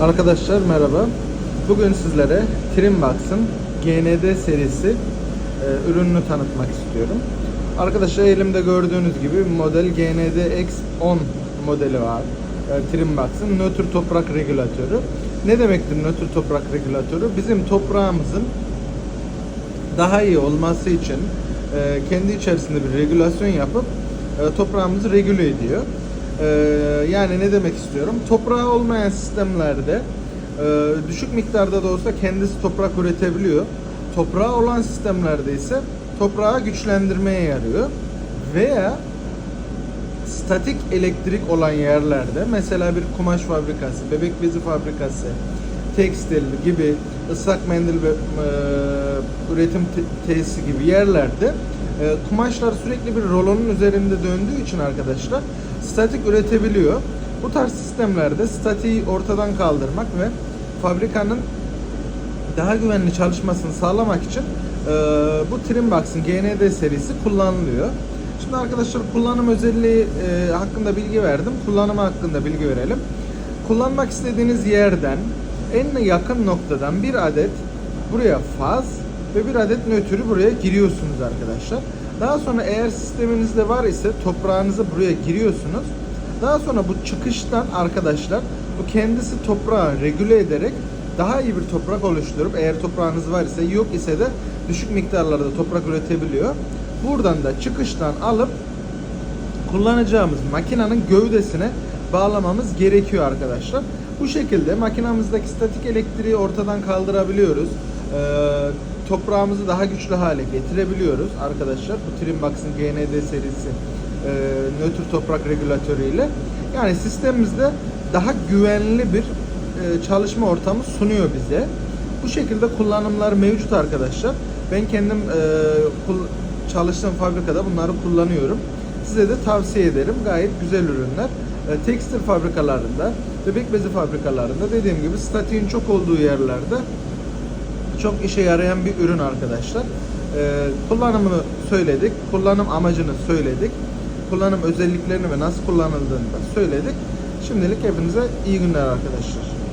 Arkadaşlar merhaba. Bugün sizlere Trimbox'ın GND serisi e, ürününü tanıtmak istiyorum. Arkadaşlar elimde gördüğünüz gibi model GND X10 modeli var. E, Trimbox'ın nötr toprak regülatörü. Ne demektir nötr toprak regülatörü? Bizim toprağımızın daha iyi olması için e, kendi içerisinde bir regülasyon yapıp e, toprağımızı regüle ediyor. E, yani ne demek istiyorum? Toprağı olmayan sistemlerde e, düşük miktarda da olsa kendisi toprak üretebiliyor. Toprağı olan sistemlerde ise toprağı güçlendirmeye yarıyor. Veya statik elektrik olan yerlerde mesela bir kumaş fabrikası, bebek bezi fabrikası, tekstil gibi ıslak mendil ve e, üretim te- tesisi gibi yerlerde e, kumaşlar sürekli bir rolonun üzerinde döndüğü için arkadaşlar statik üretebiliyor. Bu tarz sistemlerde statiği ortadan kaldırmak ve fabrikanın daha güvenli çalışmasını sağlamak için e, bu Trimbox'ın GND serisi kullanılıyor. Şimdi arkadaşlar kullanım özelliği e, hakkında bilgi verdim. Kullanımı hakkında bilgi verelim. Kullanmak istediğiniz yerden en yakın noktadan bir adet buraya faz ve bir adet nötrü buraya giriyorsunuz arkadaşlar. Daha sonra eğer sisteminizde var ise toprağınızı buraya giriyorsunuz. Daha sonra bu çıkıştan arkadaşlar bu kendisi toprağı regüle ederek daha iyi bir toprak oluşturup eğer toprağınız var ise yok ise de düşük miktarlarda toprak üretebiliyor. Buradan da çıkıştan alıp kullanacağımız makinenin gövdesine bağlamamız gerekiyor arkadaşlar. Bu şekilde makinamızdaki statik elektriği ortadan kaldırabiliyoruz. Ee, toprağımızı daha güçlü hale getirebiliyoruz arkadaşlar. Bu Trimbox'ın GND serisi e, nötr toprak regülatörü ile. Yani sistemimizde daha güvenli bir e, çalışma ortamı sunuyor bize. Bu şekilde kullanımlar mevcut arkadaşlar. Ben kendim e, çalıştığım fabrikada bunları kullanıyorum. Size de tavsiye ederim. Gayet güzel ürünler. E, tekstil fabrikalarında, bebek bezi fabrikalarında dediğim gibi statiğin çok olduğu yerlerde çok işe yarayan bir ürün arkadaşlar. E, kullanımını söyledik, kullanım amacını söyledik, kullanım özelliklerini ve nasıl kullanıldığını da söyledik. Şimdilik hepinize iyi günler arkadaşlar.